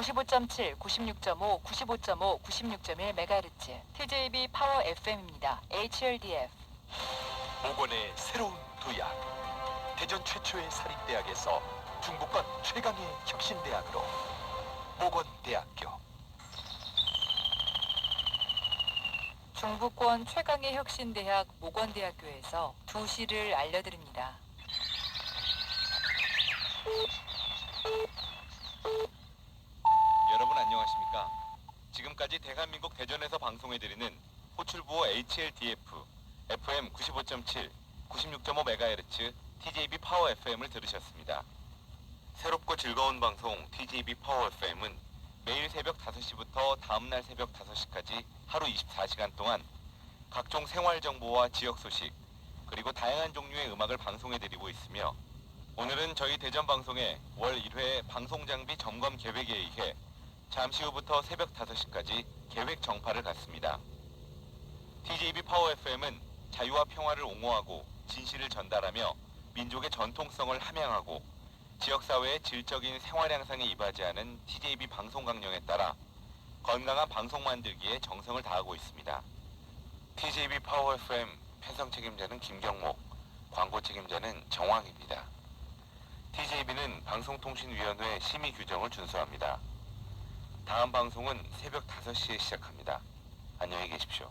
95.7, 96.5, 95.5, 96.1MHz TJB 파워 FM입니다. HRDF. 모건의 새로운 도약 대전 최초의 사립대학에서 중부권 최강의 혁신대학으로 모건대학교 중부권 최강의 혁신대학 모건대학교에서 2시를 알려드립니다. 여러분 안녕하십니까? 지금까지 대한민국 대전에서 방송해드리는 호출부호 HLDF FM 95.7, 96.5MHz TJB 파워 FM을 들으셨습니다. 새롭고 즐거운 방송 TJB 파워 FM은 매일 새벽 5시부터 다음날 새벽 5시까지 하루 24시간 동안 각종 생활 정보와 지역 소식 그리고 다양한 종류의 음악을 방송해드리고 있으며 오늘은 저희 대전 방송의 월 1회 방송 장비 점검 계획에 의해 잠시 후부터 새벽 5시까지 계획 정파를 갖습니다. TJB 파워 FM은 자유와 평화를 옹호하고 진실을 전달하며 민족의 전통성을 함양하고 지역사회의 질적인 생활 향상에 이바지하는 TJB 방송 강령에 따라 건강한 방송 만들기에 정성을 다하고 있습니다. TJB 파워 FM 편성 책임자는 김경목, 광고 책임자는 정황입니다. TJB는 방송통신위원회 심의 규정을 준수합니다. 다음 방송은 새벽 5시에 시작합니다. 안녕히 계십시오.